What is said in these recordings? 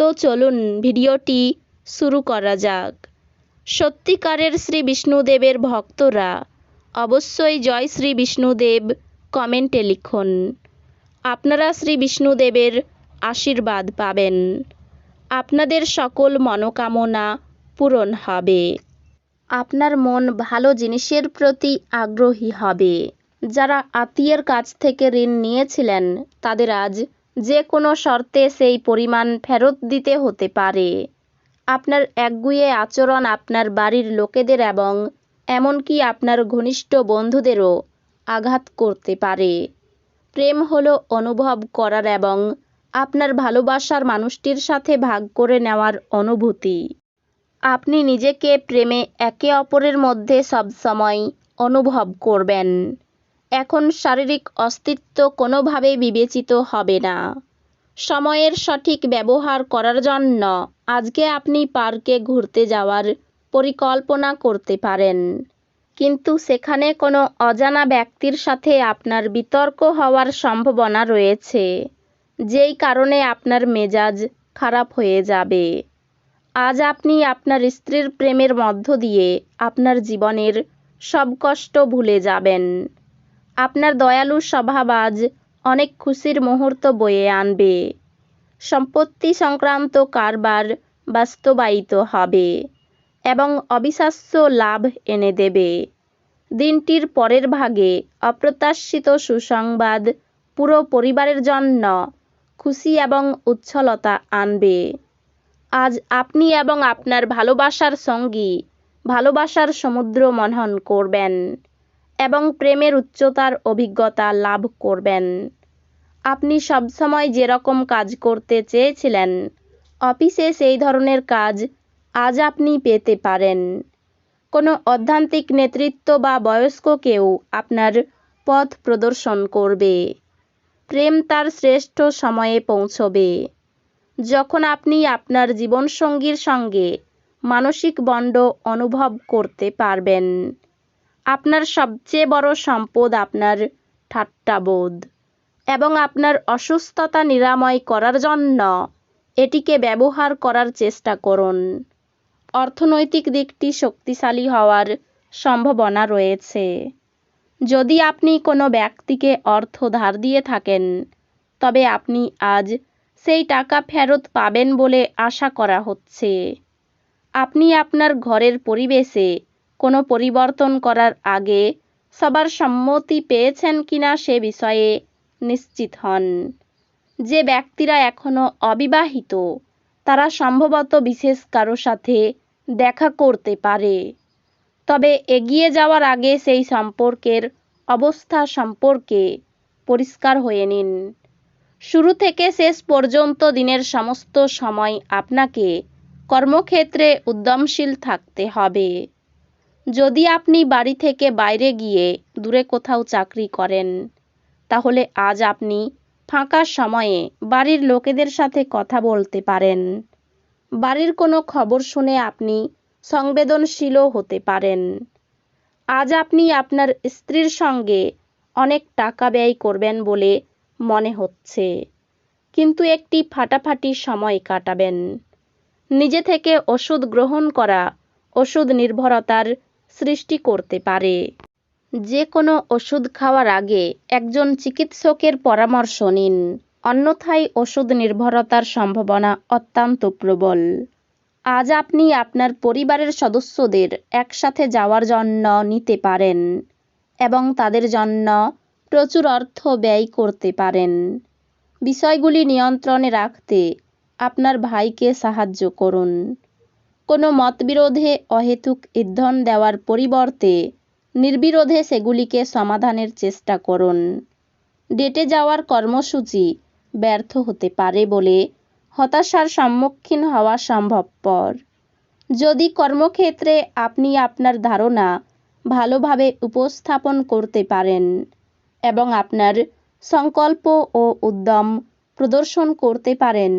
তো চলুন ভিডিওটি শুরু করা যাক। সত্যিকারের শ্রী বিষ্ণুদেবের ভক্তরা অবশ্যই জয় শ্রী বিষ্ণুদেব কমেন্টে লিখুন। আপনারা শ্রী বিষ্ণুদেবের আশীর্বাদ পাবেন। আপনাদের সকল মনোকামনা পূরণ হবে। আপনার মন ভালো জিনিসের প্রতি আগ্রহী হবে। যারা আত্মীয়ের কাছ থেকে ঋণ নিয়েছিলেন, তাদের আজ যে কোনো শর্তে সেই পরিমাণ ফেরত দিতে হতে পারে। আপনার একগুয়ে আচরণ আপনার বাড়ির লোকেদের এবং এমনকি আপনার ঘনিষ্ঠ বন্ধুদেরও আঘাত করতে পারে। প্রেম হলো অনুভব করার এবং আপনার ভালোবাসার মানুষটির সাথে ভাগ করে নেওয়ার অনুভূতি। আপনি নিজেকে প্রেমে একে অপরের মধ্যে সবসময় অনুভব করবেন। এখন শারীরিক অস্তিত্ব কোনোভাবেই বিবেচিত হবে না। সময়ের সঠিক ব্যবহার করার জন্য আজকে আপনি পার্কে ঘুরতে যাওয়ার পরিকল্পনা করতে পারেন। কিন্তু সেখানে কোনো অজানা ব্যক্তির সাথে আপনার বিতর্ক হওয়ার সম্ভাবনা রয়েছে, যেই কারণে আপনার মেজাজ খারাপ হয়ে যাবে। আজ আপনি আপনার স্ত্রীর প্রেমের মধ্য দিয়ে আপনার জীবনের সব কষ্ট ভুলে যাবেন। আপনার দয়ালু স্বভাব আজ অনেক খুশির মুহূর্ত বয়ে আনবে। সম্পত্তি সংক্রান্ত কারবার বাস্তবায়িত হবে এবং অবিশ্বাস্য লাভ এনে দেবে। দিনটির পরের ভাগে অপ্রত্যাশিত সুসংবাদ পুরো পরিবারের জন্য খুশি এবং উচ্ছলতা আনবে। আজ আপনি এবং আপনার ভালোবাসার সঙ্গী ভালোবাসার সমুদ্র মনন করবেন। এবং প্রেমের উচ্চতার অভিজ্ঞতা লাভ করবেন। আপনি সবসময় যেরকম কাজ করতে চেয়েছিলেন, অফিসে সেই ধরনের কাজ আজ আপনি পেতে পারেন। কোনো অধ্যান্তিক নেতৃত্ব বা বয়স্ক কেউ আপনার পথ প্রদর্শন করবে। প্রেম তার শ্রেষ্ঠ সময়ে পৌঁছবে। যখন আপনি আপনার জীবনসঙ্গীর সঙ্গে মানসিক বন্ড অনুভব করতে পারবেন। আপনার সবচেয়ে বড় সম্পদ আপনার ঠাট্টাবোধ এবং আপনার অসুস্থতা নিরাময় করার জন্য এটিকে ব্যবহার করার চেষ্টা করুন। অর্থনৈতিক দিকটি শক্তিশালী হওয়ার সম্ভাবনা রয়েছে। যদি আপনি কোনো ব্যক্তিকে অর্থ ধার দিয়ে থাকেন, তবে আপনি আজ সেই টাকা ফেরত পাবেন বলে আশা করা হচ্ছে। আপনি আপনার ঘরের পরিবেশে কোনো পরিবর্তন করার আগে সবার সম্মতি পেয়েছেন কিনা সে বিষয়ে নিশ্চিত হন। যে ব্যক্তিরা এখনও অবিবাহিত, তারা সম্ভবত বিশেষ কারও সাথে দেখা করতে পারে। তবে এগিয়ে যাওয়ার আগে সেই সম্পর্কের অবস্থা সম্পর্কে পরিষ্কার হয়ে নিন। শুরু থেকে শেষ পর্যন্ত দিনের সমস্ত সময় আপনাকে কর্মক্ষেত্রে উদ্যমশীল থাকতে হবে। যদি আপনি বাড়ি থেকে বাইরে গিয়ে দূরে কোথাও চাকরি করেন, তাহলে আজ আপনি ফাঁকা সময়ে বাড়ির লোকেদের সাথে কথা বলতে পারেন। বাড়ির কোনো খবর শুনে আপনি সংবেদনশীলও হতে পারেন। আজ আপনি আপনার স্ত্রীর সঙ্গে অনেক টাকা ব্যয় করবেন বলে মনে হচ্ছে, কিন্তু একটি ফাটাফাটি সময় কাটাবেন। নিজে থেকে ওষুধ গ্রহণ করা, ওষুধ নির্ভরতার সৃষ্টি করতে পারে। যে কোনো ওষুধ খাওয়ার আগে একজন চিকিৎসকের পরামর্শ নিন। অন্যথায় ওষুধ নির্ভরতার সম্ভাবনা অত্যন্ত প্রবল। আজ আপনি আপনার পরিবারের সদস্যদের একসাথে যাওয়ার জন্য নিতে পারেন এবং তাদের জন্য প্রচুর অর্থ ব্যয় করতে পারেন। বিষয়গুলি নিয়ন্ত্রণে রাখতে আপনার ভাইকে সাহায্য করুন। কোনো মতবিরোধে অহেতুক ইন্ধন দেওয়ার পরিবর্তে নির্বিরোধে সেগুলিকে সমাধানের চেষ্টা করুন। ডেটে যাওয়ার কর্মসূচি ব্যর্থ হতে পারে বলে হতাশার সম্মুখীন হওয়া সম্ভবপর। যদি কর্মক্ষেত্রে আপনি আপনার ধারণা ভালোভাবে উপস্থাপন করতে পারেন এবং আপনার সংকল্প ও উদ্যম প্রদর্শন করতে পারেন,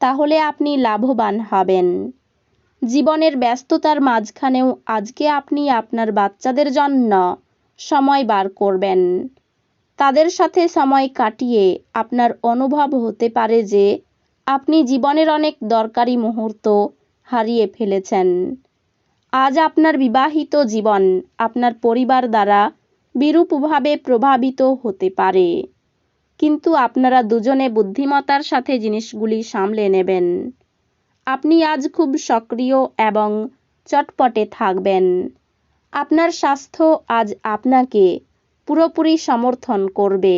তাহলে আপনি লাভবান হবেন। জীবনের ব্যস্ততার মাঝখানেও আজকে আপনি আপনার বাচ্চাদের জন্য সময় বার করবেন। তাদের সাথে সময় কাটিয়ে আপনার অনুভব হতে পারে যে আপনি জীবনের অনেক দরকারি মুহূর্ত হারিয়ে ফেলেছেন। আজ আপনার বিবাহিত জীবন আপনার পরিবার দ্বারা বিরূপভাবে প্রভাবিত হতে পারে। কিন্তু আপনারা দুজনে বুদ্ধিমত্তার সাথে জিনিসগুলি সামলে নেবেন। আপনি আজ খুব সক্রিয় এবং চটপটে থাকবেন। আপনার স্বাস্থ্য আজ আপনাকে পুরোপুরি সমর্থন করবে।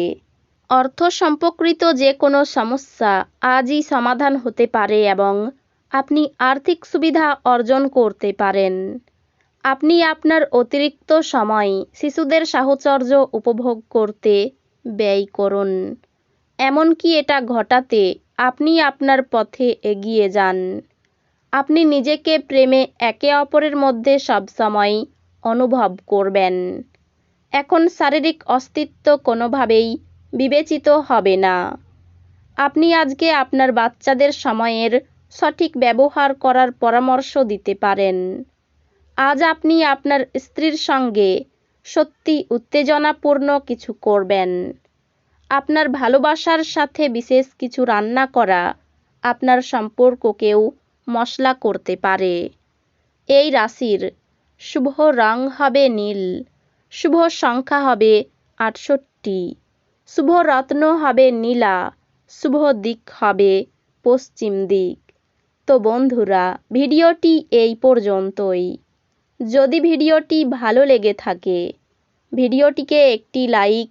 অর্থ সম্পর্কিত যে কোনো সমস্যা আজই সমাধান হতে পারে এবং আপনি আর্থিক সুবিধা অর্জন করতে পারেন। আপনি আপনার অতিরিক্ত সময় শিশুদের সাহচর্য উপভোগ করতে ব্যয় করুন। এমনকি এটা ঘটাতে আপনি আপনার পথে এগিয়ে যান। আপনি নিজেকে প্রেমে একে অপরের মধ্যে সবসময় অনুভব করবেন। এখন শারীরিক অস্তিত্ব কোনোভাবেই বিবেচিত হবে না। আপনি আজকে আপনার বাচ্চাদের সময়ের সঠিক ব্যবহার করার পরামর্শ দিতে পারেন। আজ আপনি আপনার স্ত্রীর সঙ্গে সত্যি উত্তেজনাপূর্ণ কিছু করবেন। আপনার ভালোবাসার সাথে বিশেষ কিছু রান্না করা আপনার সম্পর্ককেও মশলা করতে পারে। এই রাশির শুভ রং হবে নীল, শুভ সংখ্যা হবে আটষট্টি, শুভ রত্ন হবে নীলা, শুভ দিক হবে পশ্চিম দিক। তো বন্ধুরা, ভিডিওটি এই পর্যন্তই। যদি ভিডিওটি ভালো লেগে থাকে, ভিডিওটিকে একটি লাইক